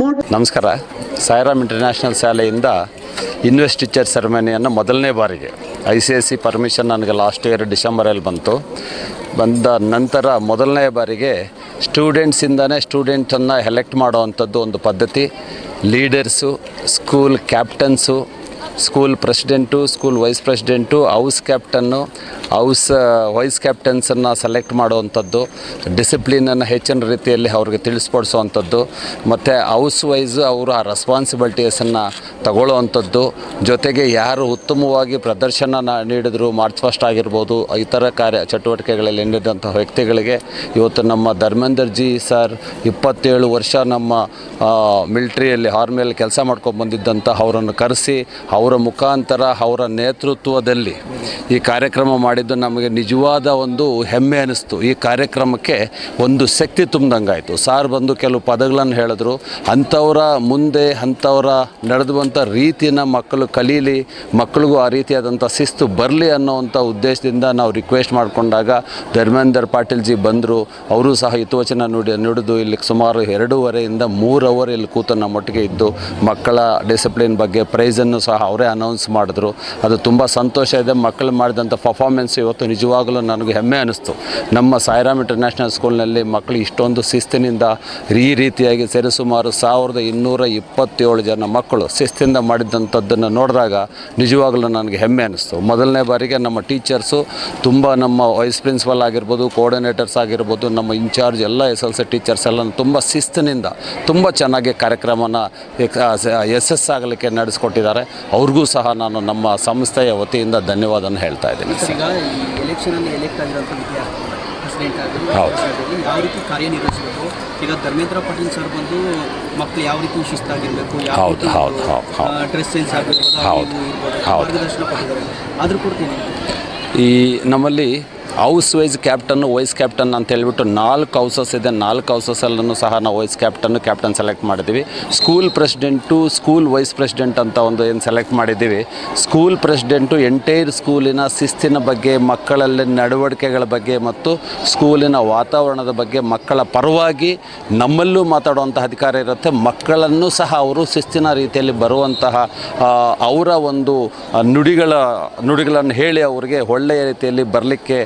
motto ನಮಸ್ಕಾರ. Sairam international ಶಾಲೆಯಿಂದ ಇನ್ವೆಸ್ಟಿಚರ್ teacher ಸೆರೆಮನಿಯನ್ನು ಮೊದಲನೇ ಬಾರಿಗೆ I C S C permission ನನಗೆ ಲಾಸ್ಟ್ ಇಯರ್ ಡಿಸೆಂಬರಲ್ಲಿ ಬಂತು. ಬಂದ ನಂತರ ಮೊದಲನೇ ಬಾರಿಗೆ ಸ್ಟೂಡೆಂಟ್ಸಿಂದನೇ ಸ್ಟೂಡೆಂಟನ್ನು ಎಲೆಕ್ಟ್ ಮಾಡೋವಂಥದ್ದು ಒಂದು ಪದ್ಧತಿ. Leaders school captains school president school vice president house captain house vice ಕ್ಯಾಪ್ಟನ್ಸನ್ನು ಸೆಲೆಕ್ಟ್ ಮಾಡುವಂಥದ್ದು, ಡಿಸಿಪ್ಲಿನನ್ನು ಹೆಚ್ಚಿನ ರೀತಿಯಲ್ಲಿ ಅವ್ರಿಗೆ ತಿಳಿಸ್ಪಡಿಸುವಂಥದ್ದು ಮತ್ತು ಹೌಸ್ ವೈಸ್ ಅವರು ಆ ರೆಸ್ಪಾನ್ಸಿಬಿಲಿಟೀಸನ್ನು ತಗೊಳ್ಳುವಂಥದ್ದು, ಜೊತೆಗೆ ಯಾರು ಉತ್ತಮವಾಗಿ ಪ್ರದರ್ಶನ ನೀಡಿದ್ರು ಮಾರ್ಚ್ ಫಸ್ಟ್ ಆಗಿರ್ಬೋದು, ಇತರ ಕಾರ್ಯ, ಚಟುವಟಿಕೆಗಳಲ್ಲಿ ನೀಡಿದಂಥ ವ್ಯಕ್ತಿಗಳಿಗೆ ಇವತ್ತು ನಮ್ಮ ಧರ್ಮೇಂದರ್ ಜಿ ಸರ್ ಇಪ್ಪತ್ತೇಳು ವರ್ಷ ನಮ್ಮ ಮಿಲ್ಟ್ರಿಯಲ್ಲಿ ಆರ್ಮಿಯಲ್ಲಿ ಕೆಲಸ ಮಾಡ್ಕೊಂಡು ಬಂದಿದ್ದಂಥ ಅವರನ್ನು ಕರೆಸಿ, ಅವರ ಮುಖಾಂತರ ಅವರ ನೇತೃತ್ವದಲ್ಲಿ ಈ ಕಾರ್ಯಕ್ರಮ ಮಾಡಿದ್ದು ನಮಗೆ ನಿಜವಾದ ಒಂದು ಹೆಮ್ಮೆ ಅನ್ನಿಸ್ತು ಈ ಕಾರ್ಯಕ್ರಮಕ್ಕೆ ಒಂದು ಶಕ್ತಿ ತುಂಬ್ದಂಗಾಯಿತು ಸಾರ್ ಬಂದು ಕೆಲವು ಪದಗಳನ್ನು ಹೇಳಿದ್ರು. ಅಂಥವರ ಮುಂದೆ ಅಂಥವರ ನಡೆದುವಂಥ ರೀತಿಯನ್ನ ಮಕ್ಕಳು ಕಲೀಲಿ, ಮಕ್ಕಳಿಗೂ ಆ ರೀತಿಯಾದಂಥ ಶಿಸ್ತು ಬರಲಿ ಅನ್ನೋವಂಥ ಉದ್ದೇಶದಿಂದ ನಾವು ರಿಕ್ವೆಸ್ಟ್ ಮಾಡಿಕೊಂಡಾಗ ಧರ್ಮೇಂದರ್ ಪಾಟೀಲ್ ಜಿ ಬಂದರು. ಅವರು ಸಹ ಹಿತವಚನ ನುಡಿ, ನುಡಿದು ಇಲ್ಲಿ ಸುಮಾರು ಎರಡೂವರೆಯಿಂದ ಮೂರು ಅವರ್ ಇಲ್ಲಿ ಕೂತು ನಮ್ಮೊಟ್ಟಿಗೆ ಇದ್ದು, ಮಕ್ಕಳ ಡಿಸಿಪ್ಲಿನ್ ಬಗ್ಗೆ ಪ್ರೈಸನ್ನು ಸಹ ಅವರೇ ಅನೌನ್ಸ್ ಮಾಡಿದ್ರು. ಅದು ತುಂಬ ಸಂತೋಷ ಇದೆ. ಮಕ್ಕಳು ಮಾಡಿದಂಥ ಪರ್ಫಾರ್ಮೆನ್ಸ್ ಇವತ್ತು ನಿಜವಾಗಲೂ ನನಗೆ ಹೆಮ್ಮೆ ಅನ್ನಿಸ್ತು ನಮ್ಮ ಸಾಯಿರಾಮ್ ಇಂಟರ್ನ್ಯಾಷನಲ್ ಸ್ಕೂಲ್ನಲ್ಲಿ ಮಕ್ಕಳು ಇಷ್ಟೊಂದು ಶಿಸ್ತಿನಿಂದ ಈ ರೀತಿಯಾಗಿ ಸರಿಸುಮಾರು ಸಾವಿರದ ಇನ್ನೂರ ಇಪ್ಪತ್ತೇಳು ಜನ ಮಕ್ಕಳು ಶಿಸ್ತಿಂದ ಮಾಡಿದಂಥದ್ದನ್ನು ನೋಡಿದಾಗ ನಿಜವಾಗಲೂ ನನಗೆ ಹೆಮ್ಮೆ ಅನ್ನಿಸ್ತು ಮೊದಲನೇ ಬಾರಿಗೆ ನಮ್ಮ ಟೀಚರ್ಸು, ತುಂಬ ನಮ್ಮ ವೈಸ್ ಪ್ರಿನ್ಸಿಪಲ್ ಆಗಿರ್ಬೋದು, ಕೋಆರ್ಡಿನೇಟರ್ಸ್ ಆಗಿರ್ಬೋದು, ನಮ್ಮ ಇನ್ಚಾರ್ಜ್ ಎಲ್ಲ ಎಸ್ ಎಲ್ ಸಿ ಟೀಚರ್ಸ್ ಎಲ್ಲ ತುಂಬ ಶಿಸ್ತಿನಿಂದ ತುಂಬ ಚೆನ್ನಾಗಿ ಕಾರ್ಯಕ್ರಮನ ಎಸ್ ಆಗಲಿಕ್ಕೆ ನಡೆಸ್ಕೊಟ್ಟಿದ್ದಾರೆ. ಅವ್ರಿಗೂ ಸಹ ನಾನು ನಮ್ಮ ಸಂಸ್ಥೆಯ ವತಿಯಿಂದ ಧನ್ಯವಾದನ ಹೇಳ್ತಾ ಇದ್ದೀನಿ. ಈ ಎಲೆಕ್ಷನಲ್ಲಿ ಎಲೆಕ್ಟ್ ಆಗಿರೋಂಥ ವಿದ್ಯಾರ್ಥಿ ಪ್ರೆಸಿಡೆಂಟ್. ಆಗಲಿ ಯಾವ ರೀತಿ ಕಾರ್ಯನಿರ್ವಹಿಸಬೇಕು ಈಗ ಧರ್ಮೇಂದ್ರ ಪಟೇಲ್ ಸರ್ ಬಂದು ಮಕ್ಕಳು ಯಾವ ರೀತಿ ಶಿಸ್ತಾಗಿರಬೇಕು ಯಾವ. ಡ್ರೆಸ್ ಸೆನ್ಸ್ ಆಗಿರ್ಬೋದು. ಮಾರ್ಗದರ್ಶನ ಕೊಟ್ಟಿದ್ದಾರೆ ಅದ್ರ ಕೊಡ್ತೀನಿ ಈ ನಮ್ಮಲ್ಲಿ house vice captain, vice captain ಅಂತ ಹೇಳ್ಬಿಟ್ಟು ನಾಲ್ಕು ಹೌಸಸ್ ಇದೆ. ನಾಲ್ಕು ಹೌಸಸ್ಸಲ್ಲೂ ಸಹ ನಾವು ವೈಸ್ ಕ್ಯಾಪ್ಟನ್ನು, ಕ್ಯಾಪ್ಟನ್ ಸೆಲೆಕ್ಟ್ ಮಾಡಿದ್ದೀವಿ. School president, school vice president ಅಂತ ಒಂದು ಏನು ಸೆಲೆಕ್ಟ್ ಮಾಡಿದ್ದೀವಿ. ಸ್ಕೂಲ್ ಪ್ರೆಸಿಡೆಂಟು ಎಂಟೈರ್ ಸ್ಕೂಲಿನ ಶಿಸ್ತಿನ ಬಗ್ಗೆ, ಮಕ್ಕಳಲ್ಲಿ ನಡವಳಿಕೆಗಳ ಬಗ್ಗೆ ಮತ್ತು ಸ್ಕೂಲಿನ ವಾತಾವರಣದ ಬಗ್ಗೆ, ಮಕ್ಕಳ ಪರವಾಗಿ ನಮ್ಮಲ್ಲೂ ಮಾತಾಡುವಂಥ ಅಧಿಕಾರ ಇರುತ್ತೆ. ಮಕ್ಕಳನ್ನು ಸಹ ಅವರು ಶಿಸ್ತಿನ ರೀತಿಯಲ್ಲಿ ಬರುವಂತಹ ಅವರ ಒಂದು ನುಡಿಗಳ, ನುಡಿಗಳನ್ನು ಹೇಳಿ ಅವರಿಗೆ ಒಳ್ಳೆಯ ರೀತಿಯಲ್ಲಿ ಬರಲಿಕ್ಕೆ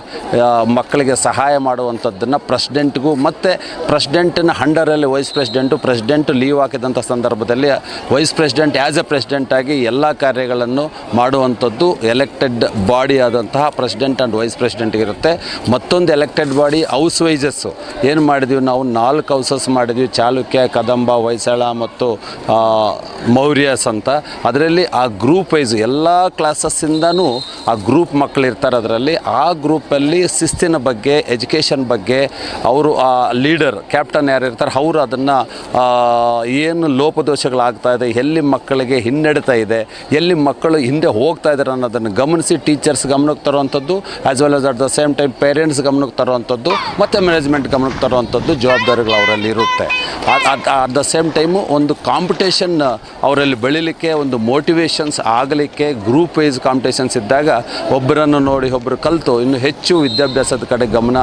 ಮಕ್ಕಳಿಗೆ ಸಹಾಯ ಮಾಡುವಂಥದ್ದನ್ನು ಪ್ರೆಸಿಡೆಂಟ್ಗೂ ಮತ್ತು ಪ್ರೆಸಿಡೆಂಟಿನ ಹಂಡರಲ್ಲಿ ವೈಸ್ ಪ್ರೆಸಿಡೆಂಟು, ಪ್ರೆಸಿಡೆಂಟ್ ಲೀವ್ ಹಾಕಿದಂಥ ಸಂದರ್ಭದಲ್ಲಿ ವೈಸ್ ಪ್ರೆಸಿಡೆಂಟ್ ಆ್ಯಸ್ ಎ ಪ್ರೆಸಿಡೆಂಟಾಗಿ ಎಲ್ಲ ಕಾರ್ಯಗಳನ್ನು ಮಾಡುವಂಥದ್ದು ಎಲೆಕ್ಟೆಡ್ ಬಾಡಿ ಆದಂತಹ ಪ್ರೆಸಿಡೆಂಟ್ ಆ್ಯಂಡ್ ವೈಸ್ ಪ್ರೆಸಿಡೆಂಟ್ ಇರುತ್ತೆ. ಮತ್ತೊಂದು ಎಲೆಕ್ಟೆಡ್ ಬಾಡಿ ಹೌಸ್ ವೈಸಸ್ಸು ಏನು ಮಾಡಿದ್ವಿ ನಾವು? ನಾಲ್ಕು ಹೌಸಸ್ ಮಾಡಿದ್ವಿ. ಚಾಲುಕ್ಯ, ಕದಂಬ, ಹೊಯ್ಸಳ ಮತ್ತು ಮೌರ್ಯಸ್ ಅಂತ. ಅದರಲ್ಲಿ ಆ ಗ್ರೂಪ್ ವೈಸ್, ಎಲ್ಲ ಕ್ಲಾಸಸ್ಸಿಂದನೂ ಆ ಗ್ರೂಪ್ ಮಕ್ಕಳಿರ್ತಾರೆ ಅದರಲ್ಲಿ. ಆ ಗ್ರೂಪಲ್ಲಿ ಶಿಸ್ತಿನ ಬಗ್ಗೆ ಎಜುಕೇಷನ್ ಬಗ್ಗೆ ಅವರು, ಆ ಲೀಡರ್ ಕ್ಯಾಪ್ಟನ್ ಯಾರು ಇರ್ತಾರೆ, ಅವರು ಅದನ್ನು ಏನು ಲೋಪದೋಷಗಳಾಗ್ತಾ ಇದೆ, ಎಲ್ಲಿ ಮಕ್ಕಳಿಗೆ ಹಿನ್ನಡೆತಾ ಇದೆ, ಎಲ್ಲಿ ಮಕ್ಕಳು ಹಿಂದೆ ಹೋಗ್ತಾ ಇದ್ದಾರೆ ಅನ್ನೋದನ್ನು ಗಮನಿಸಿ ಟೀಚರ್ಸ್ ಗಮನಕ್ಕೆ ತರುವಂಥದ್ದು as well as at the same time parents ಗಮನಕ್ಕೆ ತರುವಂಥದ್ದು, ಮತ್ತು ಮ್ಯಾನೇಜ್ಮೆಂಟ್ ಗಮನಕ್ಕೆ ತರುವಂಥದ್ದು ಜವಾಬ್ದಾರಿಗಳು ಅವರಲ್ಲಿ ಇರುತ್ತೆ. ಅಟ್ ದ ಸೇಮ್ ಟೈಮು ಒಂದು ಕಾಂಪಿಟೇಷನ್ ಅವರಲ್ಲಿ ಬೆಳಿಲಿಕ್ಕೆ, ಒಂದು ಮೋಟಿವೇಶನ್ಸ್ ಆಗಲಿಕ್ಕೆ ಗ್ರೂಪ್ ವೈಸ್ ಕಾಂಪಿಟೇಷನ್ಸ್ ಇದ್ದಾಗ ಒಬ್ಬರನ್ನು ನೋಡಿ ಒಬ್ಬರು ಕಲಿತು, ಇನ್ನು ಹೆಚ್ಚು ವಿದ್ಯಾಭ್ಯಾಸದ ಕಡೆ ಗಮನ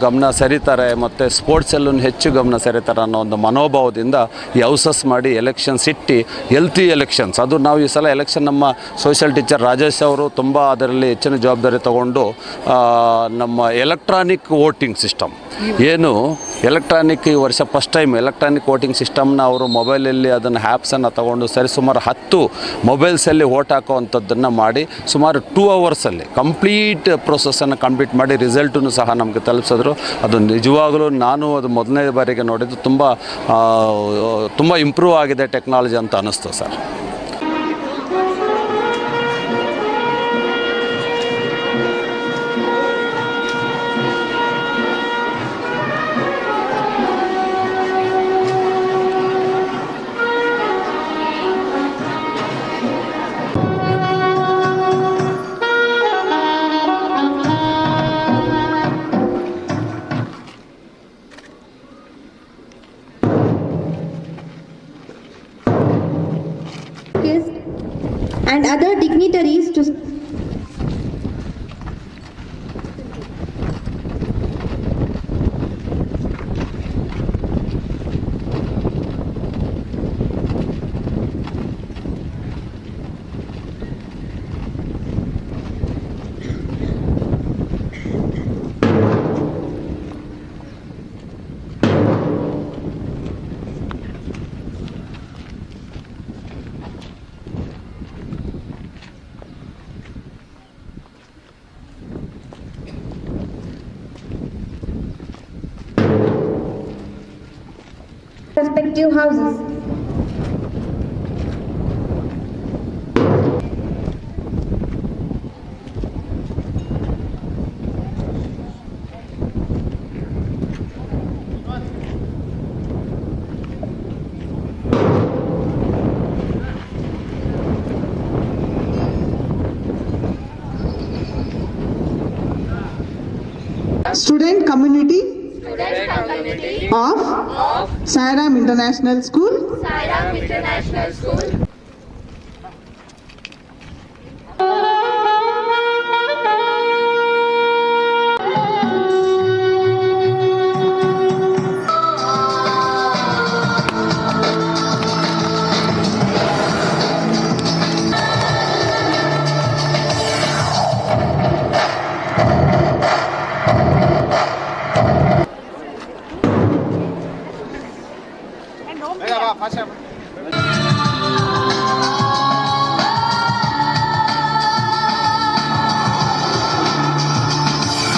ಗಮನ ಸರಿತಾರೆ ಮತ್ತು ಸ್ಪೋರ್ಟ್ಸಲ್ಲೂ ಹೆಚ್ಚು ಗಮನ ಸರಿತಾರೆ ಅನ್ನೋ ಒಂದು ಮನೋಭಾವದಿಂದ ಯೌಸಸ್ ಮಾಡಿ ಎಲೆಕ್ಷನ್ಸ್ ಇಟ್ಟು ಎಲ್ತಿ ಎಲೆಕ್ಷನ್ಸ್ ಅದು ನಾವು ಈ ಸಲ ಎಲೆಕ್ಷನ್ ನಮ್ಮ ಸೋಷಿಯಲ್ ಟೀಚರ್ ರಾಜೇಶ್ ಅವರು ತುಂಬ ಅದರಲ್ಲಿ ಹೆಚ್ಚಿನ ಜವಾಬ್ದಾರಿ ತಗೊಂಡು ನಮ್ಮ ಎಲೆಕ್ಟ್ರಾನಿಕ್ ವೋಟಿಂಗ್ ಸಿಸ್ಟಮ್ ಏನು? ಎಲೆಕ್ಟ್ರಾನಿಕ್ ಈ ವರ್ಷ ಫಸ್ಟ್ ಟೈಮ್ ಎಲೆಕ್ಟ್ರಾನಿಕ್ ವೋಟಿಂಗ್ ಸಿಸ್ಟಮ್ನ ಅವರು ಮೊಬೈಲಲ್ಲಿ ಅದನ್ನು ಆ್ಯಪ್ಸನ್ನು ತಗೊಂಡು ಸರಿಸುಮಾರು ಹತ್ತು ಮೊಬೈಲ್ಸಲ್ಲಿ ವೋಟ್ ಹಾಕೋವಂಥದ್ದನ್ನು ಮಾಡಿ ಸುಮಾರು ಟೂ ಅವರ್ಸಲ್ಲಿ ಕಂಪ್ಲೀಟ್ ಪ್ರೊಸೆಸನ್ನು ಕಂಪ್ಲೀಟ್ ಮಾಡಿ ರಿಸಲ್ಟನ್ನು ಸಹ ನಮಗೆ ತಲುಪಿಸಿದ್ರು. ಅದು ನಿಜವಾಗಲೂ ನಾನು ಅದು ಮೊದಲನೇ ಬಾರಿಗೆ ನೋಡಿದ್ದು ತುಂಬ ತುಂಬ ಇಂಪ್ರೂವ್ ಆಗಿದೆ ಟೆಕ್ನಾಲಜಿ ಅಂತ ಅನ್ನಿಸ್ತು sir. other dignitaries to respective houses. student community of? Sairam International School? Sairam International School. अच्छा